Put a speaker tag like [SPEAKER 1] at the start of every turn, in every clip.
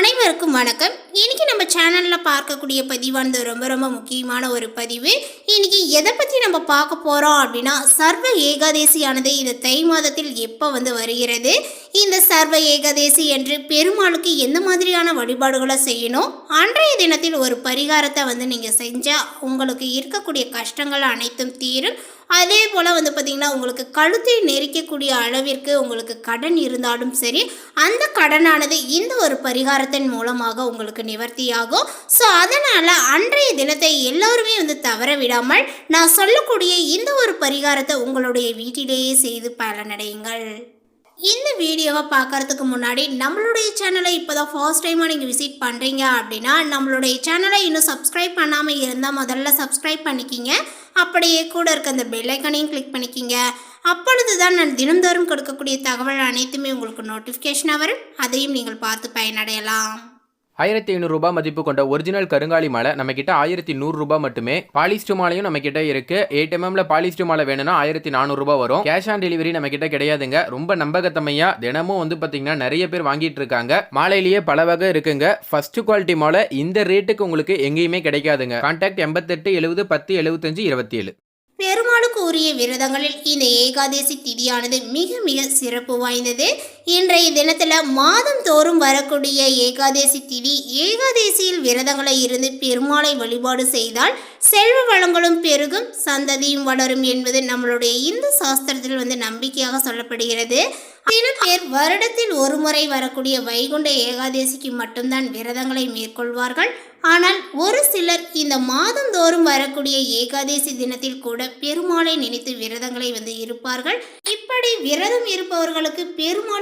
[SPEAKER 1] அனைவருக்கும் வணக்கம். இன்றைக்கி நம்ம சேனலில் பார்க்கக்கூடிய பதிவானது ரொம்ப ரொம்ப முக்கியமான ஒரு பதிவு. இன்றைக்கி எதை பற்றி நம்ம பார்க்க போகிறோம் அப்படின்னா சர்வ ஏகாதேசியானது இந்த தை மாதத்தில் எப்போ வந்து வருகிறது? இந்த சர்வ ஏகாதேசி என்று பெருமாளுக்கு எந்த மாதிரியான வழிபாடுகளை செய்யணும்? அன்றைய தினத்தில் ஒரு பரிகாரத்தை வந்து நீங்கள் செஞ்சால் உங்களுக்கு இருக்கக்கூடிய கஷ்டங்கள் அனைத்தும் தீரும். அதே போல் வந்து பார்த்திங்கன்னா உங்களுக்கு கழுத்தை நெரிக்கக்கூடிய அளவிற்கு உங்களுக்கு கடன் இருந்தாலும் சரி அந்த கடனானது இந்த ஒரு பரிகாரத்தை பரிகாரத்தின் மூலமாக உங்களுக்கு நிவர்த்தியாகும். ஸோ அதனால் அன்றைய தினத்தை எல்லோருமே வந்து தவற விடாமல் நான் சொல்லக்கூடிய இந்த ஒரு பரிகாரத்தை உங்களுடைய வீட்டிலேயே செய்து பலனடையுங்கள். இந்த வீடியோவை பார்க்கறதுக்கு முன்னாடி நம்மளுடைய சேனலை இப்போ தான் ஃபர்ஸ்ட் டைமாக நீங்கள் விசிட் பண்ணுறீங்க அப்படின்னா நம்மளுடைய சேனலை இன்னும் சப்ஸ்கிரைப் பண்ணாமல் இருந்தால் முதல்ல சப்ஸ்கிரைப் பண்ணிக்கிங்க. அப்படியே கூட இருக்க அந்த பெல்லைக்கனையும் கிளிக் பண்ணிக்கிங்க. அப்பொழுது தான் நான் தினந்தோறும் கொடுக்கக்கூடிய தகவல் அனைத்துமே உங்களுக்கு நோட்டிஃபிகேஷனாக வரும். அதையும் நீங்கள் பார்த்து பயனடையலாம்.
[SPEAKER 2] ஆயிரத்தி ஐநூறுரூபா மதிப்பு கொண்ட ஒரிஜினல் கருங்காலி மாலை நம்ம கிட்ட ஆயிரத்தி நூறுரூபா மட்டுமே. பாலிஸ்டு மாலையும் நம்ம கிட்ட இருக்கு எயிட் எம்எம்ல பாலிஸ்டு மாலை வேணும்னா ஆயிரத்தி நானூறுரூபா வரும். கேஷ் ஆன் டெலிவரி நம்ம கிட்ட கிடையாதுங்க. ரொம்ப நம்பகத்தமையா தினமும் வந்து பாத்தீங்கன்னா நிறைய பேர் வாங்கிட்டு இருக்காங்க. மாலையிலேயே பல வகை இருக்குங்க. ஃபர்ஸ்ட் குவாலிட்டி மாலை இந்த ரேட்டுக்கு உங்களுக்கு எங்கேயுமே கிடைக்காதுங்க. கான்டாக்ட் எண்பத்தெட்டு எழுபது பத்து எழுபத்தஞ்சு இருபத்தி ஏழு
[SPEAKER 1] பெருமாளுக்கு உரிய விரதங்களில் இந்த ஏகாதசி திதியானது மிக மிக சிறப்பு வாய்ந்தது. இன்றைய தினத்தில் மாதம் தோறும் வரக்கூடிய ஏகாதசி திதி ஏகாதசியில் விரதங்களை இருந்து பெருமாளை வழிபாடு செய்தால் செல்வ வளங்களும் பெருகும் சந்ததியும் வளரும் என்பது நம்மளுடைய இந்து சாஸ்திரத்தில் வந்து நம்பிக்கையாக சொல்லப்படுகிறது. சில பேர் வருடத்தில் ஒரு முறை வரக்கூடிய வைகுண்ட ஏகாதசிக்கு மட்டும்தான் விரதங்களை மேற்கொள்வார்கள். ஆனால் ஒரு சிலர் இந்த மாதந்தோறும் வரக்கூடிய ஏகாதசி தினத்தில் கூட பெருமாளை நினைத்து விரதங்களை வந்து இருப்பார்கள். இப்படி விரதம் இருப்பவர்களுக்கு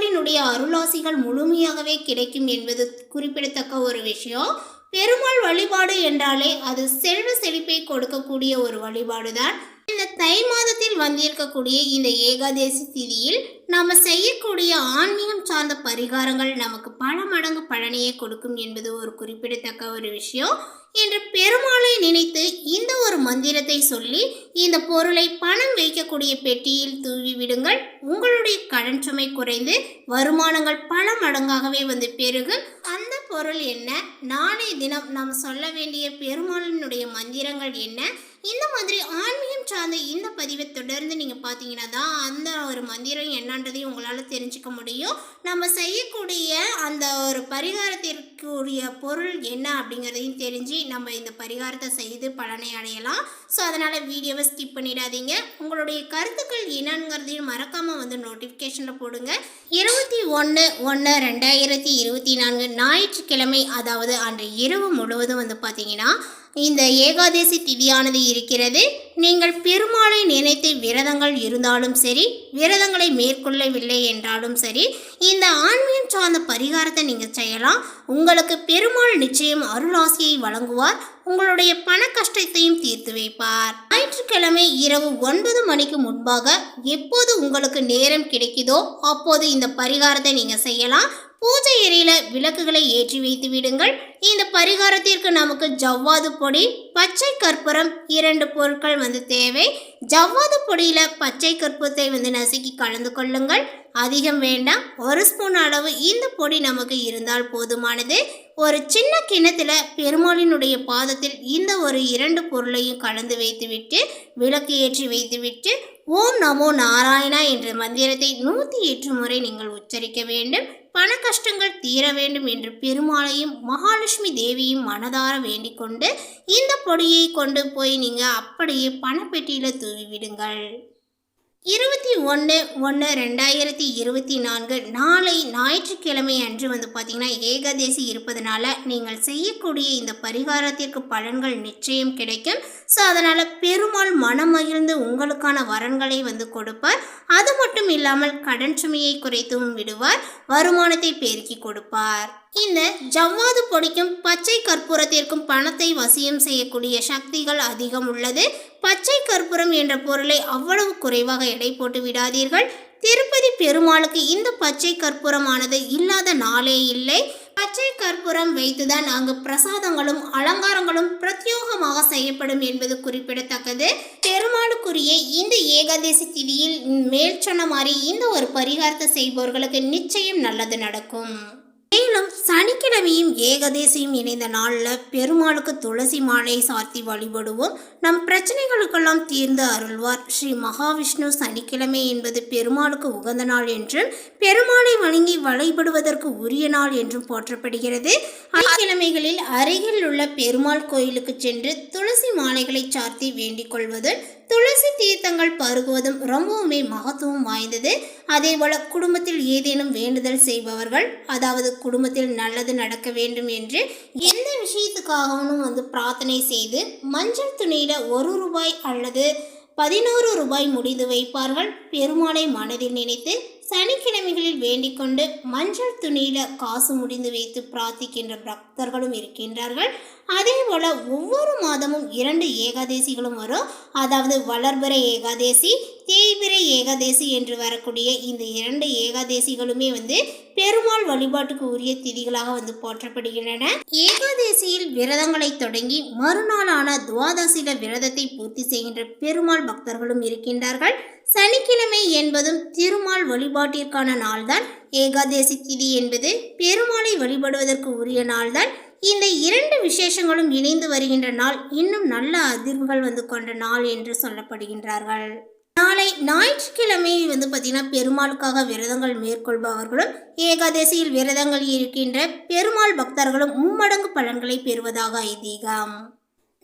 [SPEAKER 1] பெருமாளினுடைய அருளாசிகள் முழுமையாகவே கிடைக்கும் என்பது குறிப்பிடத்தக்க ஒரு விஷயம். பெருமாள் வழிபாடு என்றாலே அது செல்வ செழிப்பை கொடுக்கக்கூடிய ஒரு வழிபாடுதான். இந்த தை மாதத்தில் வந்திருக்கக்கூடிய இந்த ஏகாதசி திதியில் நாம் செய்யக்கூடிய ஆன்மீகம் சார்ந்த பரிகாரங்கள் நமக்கு பல மடங்கு பலனையே கொடுக்கும் என்பது ஒரு குறிப்பிடத்தக்க ஒரு விஷயம். என்று பெருமாளை நினைத்து இந்த ஒரு மந்திரத்தை சொல்லி இந்த பொருளை பணம் வைக்கக்கூடிய பெட்டியில் தூவி விடுங்கள். உங்களுடைய கடன் சுமை குறைந்து வருமானங்கள் பல மடங்காகவே வந்து பெருகும் அந்த பொருள் என்ன? நாளை தினம் நாம் சொல்ல வேண்டிய பெருமாளினுடைய மந்திரங்கள் என்ன? இந்த மாதிரி ஆன்மீகம் சார்ந்த இந்த பதிவை தொடர்ந்து நீங்கள் பார்த்தீங்கன்னா தான் அந்த ஒரு மந்திரம் என்ன என்னன்றதையும் உங்களால் தெரிஞ்சுக்க முடியும். நம்ம செய்யக்கூடிய அந்த ஒரு பரிகாரத்திற்குரிய பொருள் என்ன அப்படிங்கிறதையும் தெரிஞ்சு நம்ம இந்த பரிகாரத்தை செய்து பலனை அடையலாம். ஸோ அதனால் வீடியோவை ஸ்கிப் பண்ணிடாதீங்க. உங்களுடைய கருத்துக்கள் என்னங்கிறதையும் மறக்காமல் வந்து நோட்டிஃபிகேஷனில் போடுங்க. இருபத்தி ஒன்று ஒன்று ரெண்டாயிரத்தி இருபத்தி நான்கு ஞாயிற்றுக்கிழமை அதாவது அன்று இரவு முழுவதும் வந்து பார்த்தீங்கன்னா இந்த ஏகாதசி திதியானது இருக்கிறது. நீங்கள் பெருமாளை நினைத்து விரதங்கள் இருந்தாலும் சரி விரதங்களை மேற்கொள்ளவில்லை என்றாலும் சரி இந்த ஆன்மீகம் சார்ந்த பரிகாரத்தை நீங்கள் செய்யலாம். உங்களுக்கு பெருமாள் நிச்சயம் அருளாசியை வழங்குவார். உங்களுடைய பண கஷ்டத்தையும் தீர்த்து வைப்பார். ஞாயிற்றுக்கிழமை இரவு ஒன்பது மணிக்கு முன்பாக எப்போது உங்களுக்கு நேரம் கிடைக்குதோ அப்போது இந்த பரிகாரத்தை நீங்கள் செய்யலாம். பூஜை எரியில விளக்குகளை ஏற்றி வைத்து விடுங்கள். இந்த பரிகாரத்திற்கு நமக்கு ஜவ்வாது பொடி பச்சை கற்பூரம் இரண்டு பொருட்கள் வந்து தேவை. ஜவ்வாது பொடியில பச்சை கற்பூரத்தை வந்து நசுக்கி கலந்து கொள்ளுங்கள். அதிகம் வேண்டாம் ஒரு ஸ்பூன் அளவு இந்த பொடி நமக்கு இருந்தால் போதுமானது. ஒரு சின்ன கிணத்துல பெருமாளினுடைய பாதத்தில் இந்த ஒரு இரண்டு பொருளையும் கலந்து வைத்துவிட்டு விளக்கு ஏற்றி வைத்துவிட்டு ஓம் நமோ நாராயணா என்ற மந்திரத்தை நூற்றி எட்டு முறை நீங்கள் உச்சரிக்க வேண்டும். பண கஷ்டங்கள் தீர வேண்டும் என்று பெருமாளையும் மகாலட்சுமி தேவியும் மனதார வேண்டிக் கொண்டு இந்த பொடியை கொண்டு போய் நீங்கள் அப்படியே பணப்பெட்டியில் தூவி விடுங்கள். இருபத்தி ஒன்று ஒன்று ரெண்டாயிரத்தி இருபத்தி நான்கு நாளை ஞாயிற்றுக்கிழமை அன்று வந்து பார்த்திங்கன்னா ஏகாதசி இருப்பதனால நீங்கள் செய்யக்கூடிய இந்த பரிகாரத்திற்கு பலன்கள் நிச்சயம் கிடைக்கும். ஸோ அதனால் பெருமாள் மனம் மகிழ்ந்து உங்களுக்கான வரன்களை வந்து கொடுப்பார். அது மட்டும் இல்லாமல் கடன் சுமையை குறைத்தும் விடுவார். வருமானத்தை பெருக்கி கொடுப்பார். இந்த ஜவ்வாது பொடிக்கும் பச்சை கற்பூரத்திற்கும் பணத்தை வசியம் செய்யக்கூடிய சக்திகள் அதிகம் உள்ளது. பச்சை கற்பூரம் என்ற பொருளை அவ்வளவு குறைவாக எடை போட்டு விடாதீர்கள். திருப்பதி பெருமாளுக்கு இந்த பச்சை கற்பூரமானது இல்லாத நாளே இல்லை. பச்சை கற்பூரம் வைத்துதான் அங்கு பிரசாதங்களும் அலங்காரங்களும் பிரத்யோகமாக செய்யப்படும் என்பது குறிப்பிடத்தக்கது. பெருமாளுக்குரிய இந்த ஏகாதசி திதியில் மேல் சொன்ன மாதிரி இந்த ஒரு பரிகாரத்தை செய்பவர்களுக்கு நிச்சயம் நல்லது நடக்கும். மேலும் சனிக்கிழமையும் ஏகதேசியும் இணைந்த நாளில் பெருமாளுக்கு துளசி மாலையை சாத்தி வழிபடுவோம். நம் பிரச்சனைகளுக்கெல்லாம் தீர்ந்து அருள்வார். ஸ்ரீ மகாவிஷ்ணு சனிக்கிழமை என்பது பெருமாளுக்கு உகந்த நாள் என்றும் பெருமாளை வணங்கி வழிபடுவதற்கு உரிய நாள் என்றும் போற்றப்படுகிறது. சனிக்கிழமைகளில் அருகில் உள்ள பெருமாள் கோயிலுக்கு சென்று துளசி மாலைகளை சாத்தி வேண்டிக் கொள்வதும் துளசி தீர்த்தங்கள் பருகுவதும் ரொம்பவுமே மகத்துவம் வாய்ந்தது. அதேபோல குடும்பத்தில் ஏதேனும் வேண்டுதல் செய்பவர்கள் அதாவது குடும்பத்தில் நல்லது நடக்க வேண்டும் என்று எந்த விஷயத்துக்காகவும் வந்து பிரார்த்தனை செய்து மஞ்சள் துணியில ஒரு ரூபாய் அல்லது பதினோரு ரூபாய் முடிந்து வைப்பார்கள். பெருமாளை மனதில் நினைத்து சனிக்கிழமைகளில் வேண்டிக் கொண்டு மஞ்சள் துணியில காசு முடிந்து வைத்து பிரார்த்திக்கின்ற பக்தர்களும் இருக்கின்றார்கள். அதே போல ஒவ்வொரு மாதமும் இரண்டு ஏகாதேசிகளும் வரும். அதாவது வளர்பிற ஏகாதேசி தேய்பிறை ஏகாதேசி என்று வரக்கூடிய இந்த இரண்டு ஏகாதேசிகளுமே வந்து பெருமாள் வழிபாட்டுக்கு உரிய திதிகளாக வந்து போற்றப்படுகின்றன. ஏகாதேசியில் விரதங்களை தொடங்கி மறுநாளான துவாதசியில விரதத்தை பூர்த்தி செய்கின்ற பெருமாள் பக்தர்களும் இருக்கின்றார்கள். சனிக்கிழமை என்பதும் திருமால் வழிபாடு வழிபாட்டிற்கான நாள்தான் ஏகாதேசி திதி என்பது. பெருமாளை வழிபடுவதற்கு உரிய நாள்தான். இந்த இரண்டு விசேஷங்களும் இணைந்து வருகின்ற நாள் இன்னும் நல்ல அதிர்வுகள் வந்து கொண்ட நாள் என்று சொல்லப்படுகின்றார்கள். நாளை ஞாயிற்றுக்கிழமை வந்து பார்த்தீங்கன்னா பெருமாளுக்காக விரதங்கள் மேற்கொள்பவர்களும் ஏகாதசியில் விரதங்கள் இருக்கின்ற பெருமாள் பக்தர்களும் மும்மடங்கு பலன்களை பெறுவதாக ஐதீகம்.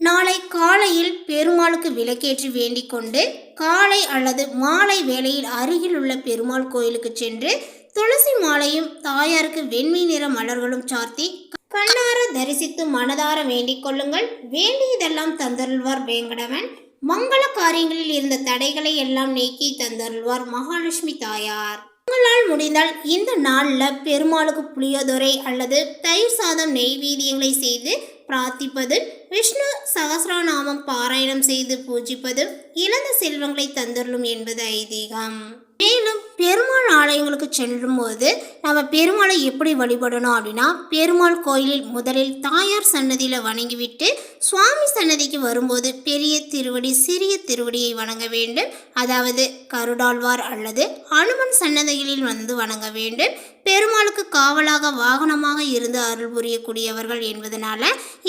[SPEAKER 1] நாளை காலையில் பெருமாளுக்கு விளக்கேற்றி வேண்டிக் கொண்டு காலை அல்லது மாலை வேளையில் அருகில் உள்ள பெருமாள் கோயிலுக்கு சென்று துளசி மாலையும் தாயாருக்கு வெண்மை நிற மலர்களும் சார்த்தி கண்ணார தரிசித்து மனதார வேண்டிக் கொள்ளுங்கள். வேண்டியதெல்லாம் தந்தருள்வார் வேங்கடவன். மங்கள காரியங்களில் இருந்த தடைகளை எல்லாம் நீக்கி தந்தருள்வார் மகாலட்சுமி தாயார். உங்களால் முடிந்தால் இந்த நாளில் பெருமாளுக்கு புளியோதுரை அல்லது தயிர் சாதம் நெய்வேதியங்களை செய்து பிரார்த்திப்பது விஷ்ணு சகசிரநாமம் பாராயணம் செய்து பூஜிப்பது இழந்த செல்வங்களை தந்துள்ளும் என்பது ஐதீகம். மேலும் பெருமாள் ஆலயங்களுக்கு செல்லும்போது நம்ம பெருமாளை எப்படி வழிபடணும் அப்படின்னா பெருமாள் கோயிலில் முதலில் தாயார் சன்னதியில் வணங்கிவிட்டு சுவாமி சன்னதிக்கு வரும்போது பெரிய திருவடி சிறிய திருவடியை வணங்க வேண்டும். அதாவது கருடாழ்வார் அல்லது அனுமன் சன்னதிகளில் வந்து வணங்க வேண்டும். பெருமாளுக்கு காவலாக வாகனமாக இருந்து அருள் புரியக்கூடியவர்கள் என்பதனால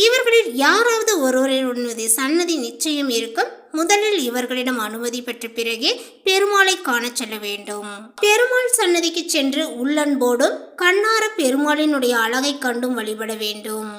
[SPEAKER 1] இவர்களில் யாராவது ஒருவருடைய சன்னதி நிச்சயம் இருக்கும். முதலில் இவர்களிடம் அனுமதி பெற்ற பிறகே பெருமாளை காணச் செல்ல வேண்டும். பெருமாள் சன்னதிக்கு சென்று உள்ளன்போடும் கண்ணார பெருமாளினுடைய அழகை கண்டும் வழிபட வேண்டும்.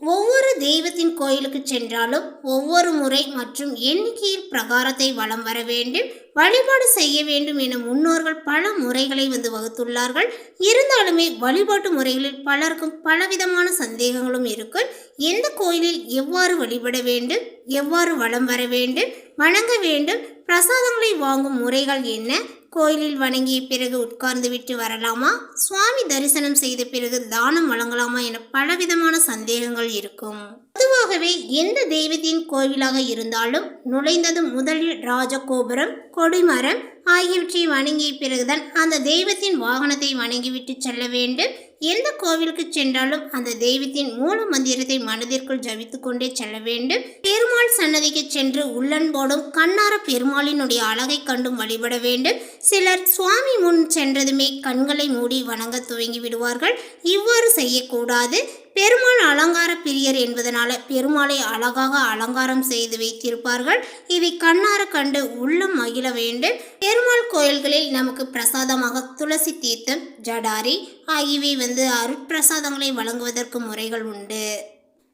[SPEAKER 1] ஒவ்வொரு தெய்வத்தின் கோயிலுக்கு சென்றாலும் ஒவ்வொரு முறை மற்றும் எண்ணிக்கையில் பிரகாரத்தை வலம் வர வேண்டும் வழிபாடு செய்ய வேண்டும் என முன்னோர்கள் பல முறைகளை வந்து வகுத்துள்ளார்கள். இருந்தாலுமே வழிபாட்டு முறைகளில் பலருக்கும் பலவிதமான சந்தேகங்களும் இருக்கும் எந்த கோயிலில் எவ்வாறு வழிபட வேண்டும் எவ்வாறு வலம் வர வேண்டும் வணங்க வேண்டும் பிரசாதங்களை வாங்கும் முறைகள் என்ன கோயிலில் வணங்கிய பிறகு உட்கார்ந்து விட்டு வரலாமா? சுவாமி தரிசனம் செய்த பிறகு தானம் வழங்கலாமா என பலவிதமான சந்தேகங்கள் இருக்கும். பொதுவாகவே எந்த தெய்வத்தின் கோவிலாக இருந்தாலும் நுழைந்ததும் முதலில் ராஜகோபுரம் கொடிமரம் ஆகியவற்றை வணங்கிய பிறகுதான் அந்த தெய்வத்தின் வாகனத்தை வணங்கிவிட்டு செல்ல வேண்டும். எந்த கோவிலுக்கு சென்றாலும் அந்த தெய்வத்தின் மூல மந்திரத்தை மனதிற்குள் ஜபித்து கொண்டே செல்ல வேண்டும். பெருமாள் சன்னதிக்கு சென்று உள்ளன்போடும் கண்ணார பெருமாளினுடைய அழகை கண்டும் வழிபட வேண்டும். சிலர் சுவாமி முன் சென்றதுமே கண்களை மூடி வணங்க துவங்கி விடுவார்கள். இவ்வாறு செய்யக்கூடாது. பெருமாள் அலங்கார பிரியர் என்பதனால பெருமாளை அழகாக அலங்காரம் செய்து வைத்திருப்பார்கள். இதை கண்ணார கண்டு உள்ளம் மகிழ வேண்டும். பெருமாள் கோயில்களில் நமக்கு பிரசாதமாக துளசி தீர்த்தம் ஜடாரி ஆகியவை வந்து அருட்பிரசாதங்களை வழங்குவதற்கு முறைகள் உண்டு.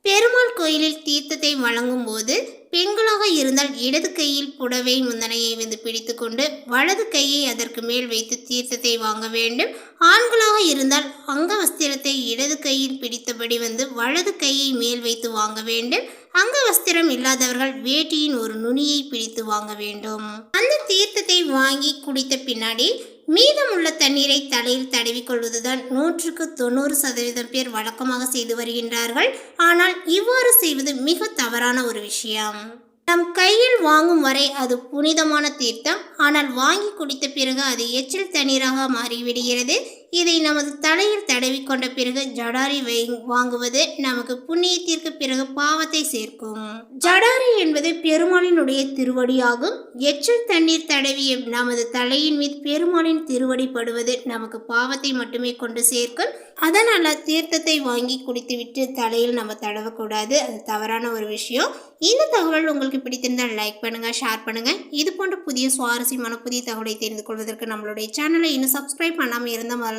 [SPEAKER 1] பெருமாள் கோயிலில் தீர்த்தத்தை வழங்கும் போது பெண்களாக இருந்தால் இடது கையில் புடவை முந்தனையை வந்து பிடித்துக்கொண்டு வலது கையை அதற்கு மேல் வைத்து தீர்த்தத்தை வாங்க வேண்டும். ஆண்களாக இருந்தால் அங்க வஸ்திரத்தை இடது கையில் பிடித்தபடி வந்து வலது கையை மேல் வைத்து வாங்க வேண்டும். அங்க வஸ்திரம் இல்லாதவர்கள் வேட்டியின் ஒரு நுனியை பிடித்து வாங்க வேண்டும். அந்த தீர்த்தத்தை வாங்கி குடித்த பின்னாடி மீதமுள்ள தண்ணீரை தலையில் தடவிக்கொள்வதுதான் நூற்றுக்கு தொண்ணூறு சதவீதம் பேர் வழக்கமாக செய்து வருகின்றார்கள். ஆனால் இவ்வாறு செய்வது மிக தவறான ஒரு விஷயம். நம் கையில் வாங்கும் வரை அது புனிதமான தீர்த்தம். ஆனால் வாங்கி குடித்த பிறகு அது எச்சில் தண்ணீராக மாறிவிடுகிறது. இதை நமது தலையில் தடவிக்கொண்ட பிறகு ஜடாரி வாங்குவது நமக்கு புண்ணியத்திற்கு பிறகு பாவத்தை சேர்க்கும். ஜடாரி என்பது பெருமாளினுடைய திருவடியாகும். எச்சில் தண்ணீர் தடவிய நமது தலையின் மீது பெருமாளின் திருவடி படுவது நமக்கு பாவத்தை மட்டுமே கொண்டு சேர்க்கும். அதனால் தீர்த்தத்தை வாங்கி குடித்துவிட்டு தலையில் நம்ம தடவக்கூடாது. அது தவறான ஒரு விஷயம். இந்த தகவல் உங்களுக்கு பிடித்திருந்தால் லைக் பண்ணுங்க ஷேர் பண்ணுங்க. இது போன்ற புதிய சுவாரஸ்யமான புதிய தகவலை தெரிந்து கொள்வதற்கு நம்மளுடைய சேனலை இன்னும் சப்ஸ்கிரைப் பண்ணாமல் இருந்தால்